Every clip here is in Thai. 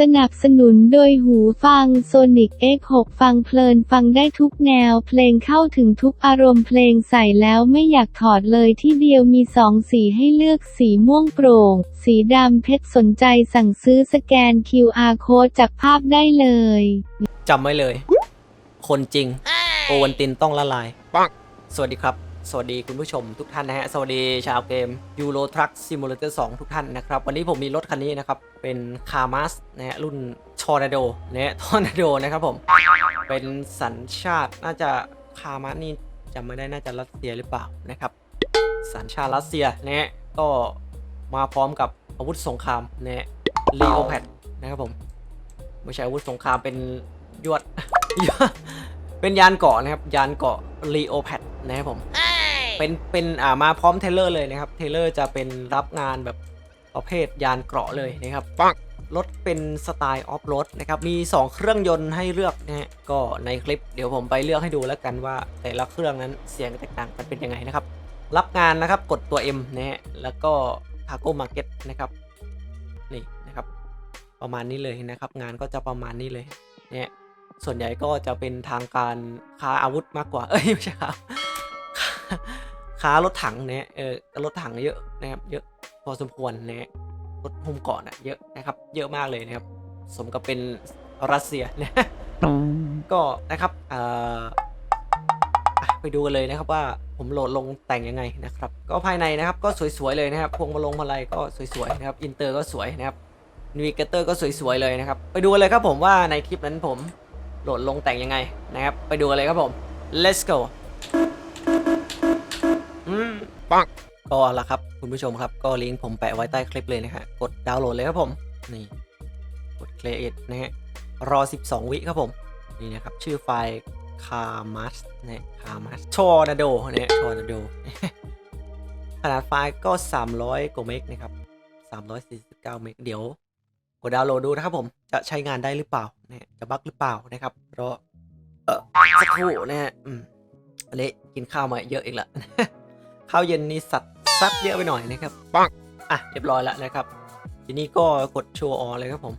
สนับสนุนโดยหูฟัง Sonic X6 ฟังเพลินฟังได้ทุกแนว เพลงเข้าถึงทุกอารมณ์เพลงใส่แล้วไม่อยากถอดเลยที่เดียวมีสองสีให้เลือกสีม่วงโปร่ง สีดำเพชรสนใจสั่งซื้อสแกน QR Code จากภาพได้เลยจำไว้เลย คนจริง โอวันตินต้องละลายสวัสดีครับ สวัสดีคุณผู้ชมทุกท่านนะฮะ สวัสดีชาวเกม Euro Truck Simulator 2 ทุกท่านนะครับ วันนี้ผมมีรถคันนี้นะครับ เป็น c a r m a s นะฮะ รุ่น Tornado นะฮะ Tornado นะครับผม เป็นสัญชาติน่าจะ c a r m a s นี่จำไม่ได้น่าจะรัสเซียหรือเปล่านะครับ สัญชาติรัสเซียนะฮะ ก็มาพร้อมกับอาวุธสงครามนะฮะ Leopard นะครับผม ไม่ใช่อาวุธสงครามเป็นยวดเป็นยานเกาะนะครับ ยานเกาะ Leopard นะครับผม เป็นเป็นอ่ามาพร้อมเทเลอร์เลยนะครับเทเลอร์จะเป็นรับงานแบบประเภทยานเกราะเลยนะครับรถเป็นสไตล์ออฟโรดนะครับมี 2 เครื่องยนต์ให้เลือกนะฮะก็ในคลิปเดี๋ยวผมไปเลือกให้ดูแล้วกันว่า แต่ละเครื่องนั้นเสียงแตกต่างกันเป็นยังไงนะครับ รับงานนะครับกดตัว M นะฮะแล้วก็ Cargo Market นะครับนี่นะครับ ประมาณนี้เลยนะครับงานก็จะประมาณนี้เลยเนี่ยส่วนใหญ่ก็จะเป็นทางการค้าอาวุธมากกว่าเอ้ยไม่ใช่ครับ ค้ารถถังเนี่ยเออรถถังเยอะนะครับเยอะพอสมควรเนี่ยรถหุ้มเกาะนะเยอะนะครับ เยอะมากเลยนะครับ สมกับเป็นรัสเซียนะก็นะครับเอ่ออะไปดูกันเลยนะครับว่าผมโหลดลงแต่งยังไงนะครับ ก็ภายในนะครับก็สวยๆเลยนะครับพวงมาลงมาลัยก็สวยๆนะครับอินเตอร์ก็สวยนะครับนิวิเกเตอร์ก็สวยๆเลยนะครับ ไปดูกันเลยครับผมว่าในคลิปนั้นผมโหลดลงแต่งยังไงนะครับ ไปดูกันเลยครับผม let's go อืม ปังก็ละครับคุณผู้ชมครับก็ลิงก์ผมแปะไว้ใต้คลิปเลยนะฮะกดดาวน์โหลดเลยครับผมนี่กด create นะฮะรอ 12 วิครับผมนี่นะครับชื่อไฟล์ Carmas นะ Carmas Tornado เนี่ย Tornado ขนาดไฟล์ก็ 300กว่าเมกนะครับ 349 เมกเดี๋ยวกดดาวน์โหลดดูนะครับผมจะใช้งานได้หรือเปล่านี่ยจะบั๊กหรือเปล่านะครับรอเออสักครู่นะฮะอืมอันนี้กินข้าวมาเยอะอีกละ ข้าวเย็นนี่สัตว์ซัดเยอะไปหน่อยนะครับปังอะเรียบร้อยแล้วนะครับ ทีนี้ก็กดโชว์ออเลยครับผม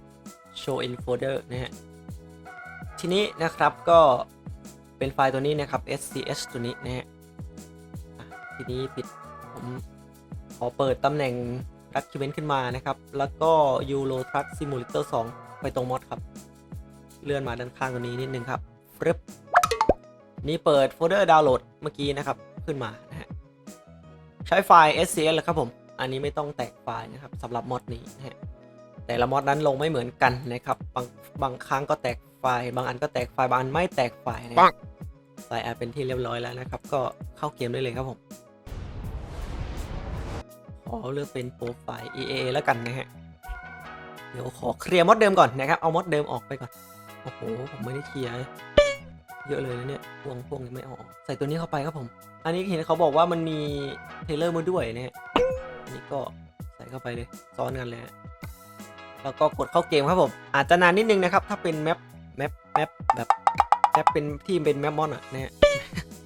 show in folder นะฮะทีนี้นะครับก็เป็นไฟล์ตัวนี้นะครับ SCH ตัวนี้นะฮะอะทีนี้ปิดผมขอเปิดตำแหน่ง document ขึ้นมานะครับ แล้วก็ Euro Truck Simulator 2 ไปตรงมอดครับ เลื่อนมาด้านข้างตัวนี้นิดนึงครับฟรึบนี่เปิดโฟลเดอร์ดาวน์โหลดเมื่อกี้นะครับ ขึ้นมานะฮะใช้ไฟล์ SCS เลยครับผม อันนี้ไม่ต้องแตกไฟล์นะครับสำหรับมอดนี้นะฮะแต่ละมอดนั้นลงไม่เหมือนกันนะครับ บางบางครั้งก็แตกไฟล์ บางอันก็แตกไฟล์ บางอันไม่แตกไฟล์นะครับใส่แอปเป็นที่เรียบร้อยแล้วนะครับ ก็เข้าเกมได้เลยครับผม ขอเลือกเป็นโปรไฟล์ EA แล้วกันนะฮะ เดี๋ยวขอเคลียร์มอดเดิมก่อนนะครับ เอามอดเดิมออกไปก่อน โอ้โห ผมไม่ได้เคลียร์เยอะเลยนะเนี่ย พวงพวงยังไม่ออก ใส่ตัวนี้เข้าไปครับผม อันนี้เห็นเขาบอกว่ามันมีเทเลอร์มาด้วยนะฮะอันนี้ก็ใส่เข้าไปเลยซ้อนกันเลยแล้วก็กดเข้าเกมครับผมอาจจะนานนิดนึงนะครับ ถ้าเป็นแมปแมปแมปแบบแมปเป็นที่เป็นแมปมอนอะนะฮะ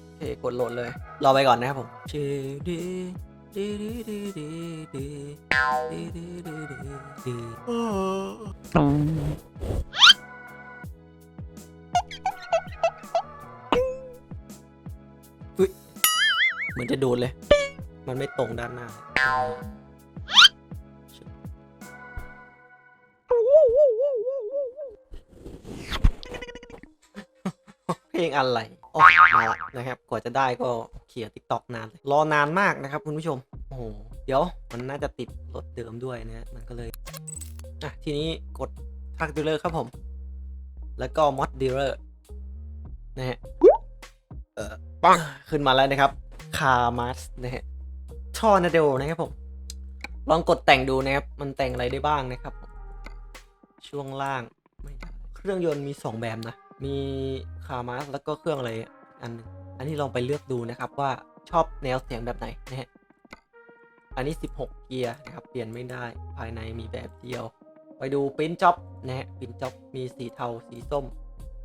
โอเคกดโหลดเลยรอไปก่อนนะครับผมชื่อดีดี มือนจะดูดเลย มันไม่ตรงด้านหน้า เพลงอะไรโอ้มาละนะครับ กว่าจะได้ก็เขี่ยติ๊กตอกนาน รอนานมากนะครับคุณผู้ชม โอ้โห เดี๋ยวมันน่าจะติดรถเดิมด้วยนะฮะมันก็เลย อะ ทีนี้กดทักดีลเลอร์ครับผม แล้วก็มอดดีลเลอร์นะฮะ เออปังขึ้นมาแล้วนะครับ คาร์มัสนะฮะทอร์นาโดนะครับผม ลองกดแต่งดูนะครับ มันแต่งอะไรได้บ้างนะครับ ช่วงล่างไม่ได้เครื่องยนต์มี 2 แบบนะ มีคาร์มาสแล้วก็เครื่องอะไรอันหนึงอันนี้ลองไปเลือกดูนะครับว่าชอบแนวเสียงแบบไหนนะฮะ อันนี้ 16 เกียร์นะครับ เปลี่ยนไม่ได้ ภายในมีแบบเดียว ไปดูปิ้นจ็อบนะฮะ ปิ้นจ็อบมีสีเทา สีส้ม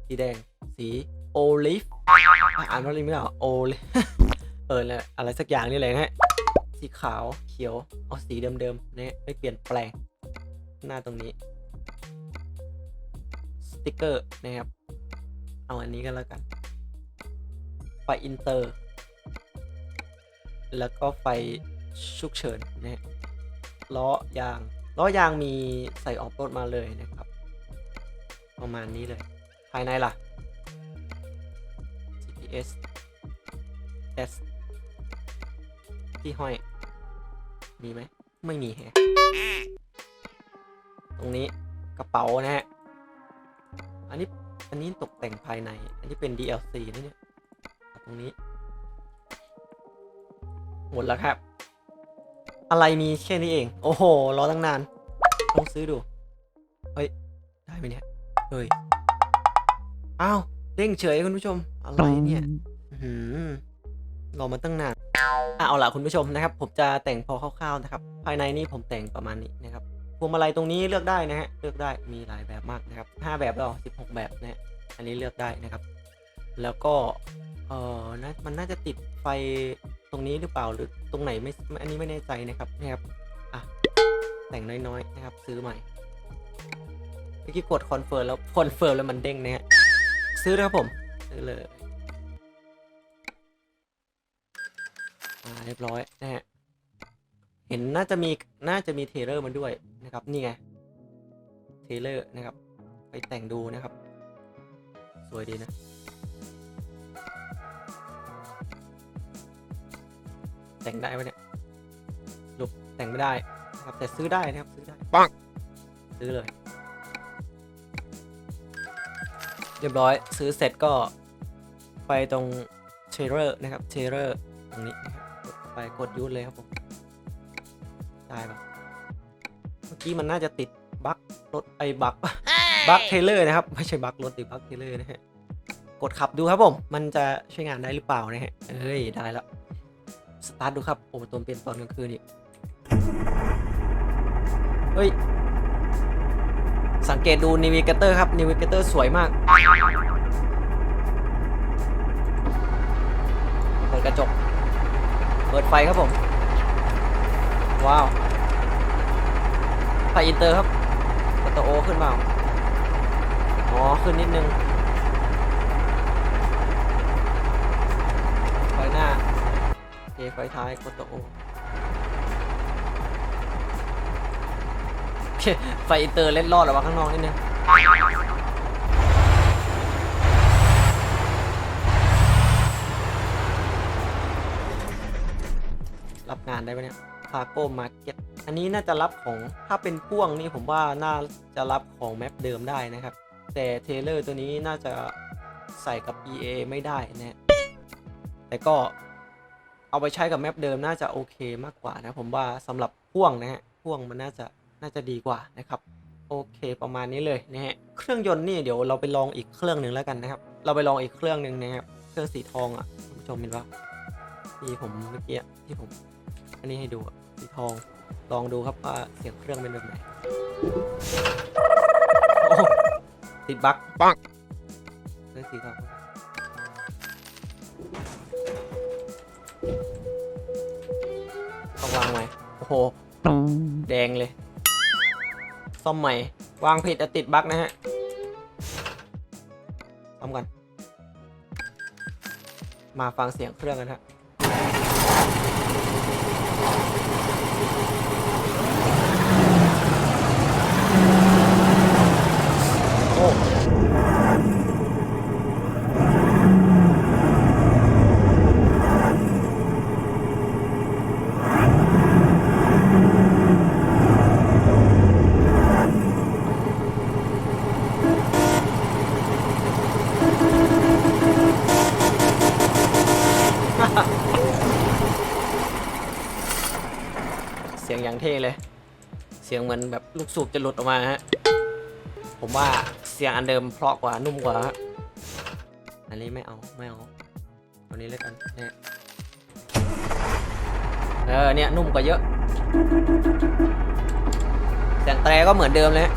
สีแดง สีโอลิฟ อ่านว่าอะไรไม่ออกโอลิ เออแล้วอะไรสักอย่างนี่เลยนะฮะ สีขาวเขียว เอาสีเดิมๆนะไม่เปลี่ยนแปลง หน้าตรงนี้ สติกเกอร์นะครับ เอาอันนี้กันแล้วกัน ไฟอินเตอร์ แล้วก็ไฟฉุกเฉินนะฮะล้อยาง ล้อยางมีใส่ออฟโรดมาเลยนะครับ ประมาณนี้เลย ภายในล่ะ GPS S ที่ห้อย มีไหม ไม่มีแฮะ ตรงนี้กระเป๋านะฮะ อันนี้ อันนี้ตกแต่งภายใน อันนี้เป็น DLC นะเนี่ย ตรงนี้ หมดแล้วครับ อะไรมีแค่นี้เอง โอ้โห รอตั้งนาน ลองซื้อดู เฮ้ย ได้ไหมเนี่ย เฮ้ย อ้าว เด้งเฉยคุณผู้ชม อะไรเนี่ย อื้อหือ รอมาตั้งนานอะเอาล่ะคุณผู้ชมนะครับ ผมจะแต่งพอคร่าวๆนะครับ ภายในนี่ผมแต่งประมาณนี้นะครับพวงมาลัยตรงนี้เลือกได้นะฮะเลือกได้มีหลายแบบมากนะครับ 5 แบบแล้วสิบหกแบบนะฮะอันนี้เลือกได้นะครับ แล้วก็เออนะมันน่าจะติดไฟตรงนี้หรือเปล่าหรือตรงไหนไม่อันนี้ไม่แน่ใจนะครับนะครับอะแต่งน้อยๆนะครับ ซื้อใหม่เมื่อกี้กดคอนเฟิร์มแล้วคอนเฟิร์มแล้วมันเด้งนะฮะซื้อนะครับผมซื้อเลย เรียบร้อยนะฮะ เห็นน่าจะมีน่าจะมีเทเลอร์มันด้วยนะครับ นี่ไง เทเลอร์นะครับ ไปแต่งดูนะครับ สวยดีนะแต่งได้ไหมเนี่ยลุกแต่งไม่ได้นะครับ แต่ซื้อได้นะครับ ซื้อได้ปังซื้อเลย เรียบร้อย ซื้อเสร็จก็ไปตรงเทเลอร์นะครับ เทเลอร์ตรงนี้นะครับกด ไปกดยูสเลยครับผมได้ปะเมื่อกี้มันน่าจะติดบั๊กรถไอ้บั๊กบั๊กเทเลอร์นะครับ ไม่ใช่บั๊กรถติดบั๊กเทเลอร์นะฮะกดขับดูครับผม มันจะใช้งานได้หรือเปล่านะฮะเอ้ยได้แล้วสตาร์ทดูครับโอ้ตอนเป็นตอนกลางคืนอีกเฮ้ยสังเกตดูนิวิเกเตอร์ครับนิวิเกเตอร์สวยมากเปิดกระจก เปิดไฟครับผม ว้าวไฟอินเตอร์ครับกดตัวโอขึ้นเปล่าอ๋อ ขึ้นนิดนึงไฟหน้าโอเคไฟท้ายกดตัวโอโอไฟอินเตอร์เล่นรอดหรือวะข้างนอกนิดนึง รับงานได้ไหมเนี่ยพาโก้มาร์เก็ตอันนี้น่าจะรับของถ้าเป็นพ่วงนี่ผมว่าน่าจะรับของแมปเดิมได้นะครับ แต่เทเลอร์ตัวนี้น่าจะใส่กับ EA ไม่ได้นะแต่ก็เอาไปใช้กับแมปเดิมน่าจะโอเคมากกว่านะผมว่าสำหรับพ่วงนะฮะพ่วงมันน่าจะน่าจะดีกว่านะครับโอเคประมาณนี้เลยนะฮะเครื่องยนต์นี่เดี๋ยวเราไปลองอีกเครื่องหนึ่งแล้วกันนะครับ เราไปลองอีกเครื่องหนึ่งนะครับเครื่องสีทองอะคุณผู้ชมเห็นปะที่ผมเมื่อกี้ที่ผม อันนี้ให้ดูอะสีทอง ลองดูครับว่าเสียงเครื่องเป็นแบบไหนโอ้ติดบั๊กปังเรื่องสีทองต้องวางไว้โอ้โห แดงเลย ซ่อมใหม่ วางผิดอะติดบั๊กนะฮะซ่อมกัน มาฟังเสียงเครื่องกันฮะ เสียงอย่างเท่เลย เสียงเหมือนแบบลูกสูบจะหลุดออกมาฮะ ผมว่าเสียงอันเดิมเพราะกว่านุ่มกว่าฮะอันนี้ไม่เอาไม่เอาตัวนี้เลยกันเนี่ยเออเนี่ยนุ่มกว่าเยอะเสียงแตรก็เหมือนเดิมเลย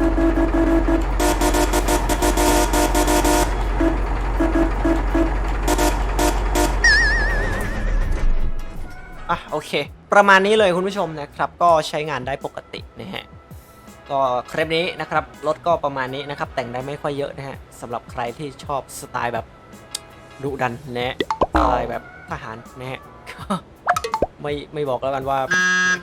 อะโอเค ประมาณนี้เลยคุณผู้ชมนะครับ ก็ใช้งานได้ปกตินะฮะก็คลิปนี้นะครับรถก็ประมาณนี้นะครับ แต่งได้ไม่ค่อยเยอะนะฮะสำหรับใครที่ชอบสไตล์แบบดุดันนะสไตล์แบบทหารนะฮะก็ไม่ไม่บอกแล้วกันว่า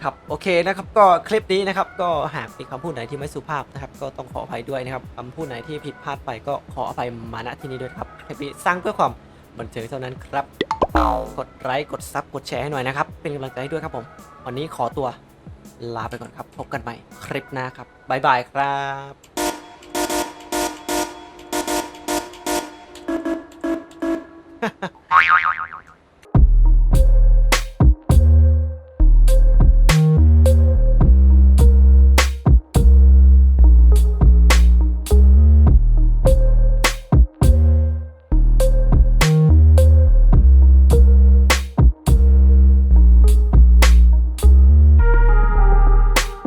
ครับโอเคนะครับ ก็คลิปนี้นะครับ ก็หากมีคำพูดไหนที่ไม่สุภาพนะครับ ก็ต้องขออภัยด้วยนะครับคำพูดไหนที่ผิดพลาดไปก็ขออภัยมาณที่นี้ด้วยครับคลิปนี้สร้างเพื่อความ บันเทิงเท่านั้นครับ กดไลค์กดซับกดแชร์ให้หน่อยนะครับ เป็นกำลังใจให้ด้วยครับผม วันนี้ขอตัวลาไปก่อนครับ พบกันใหม่คลิปหน้าครับบ๊ายบายครับ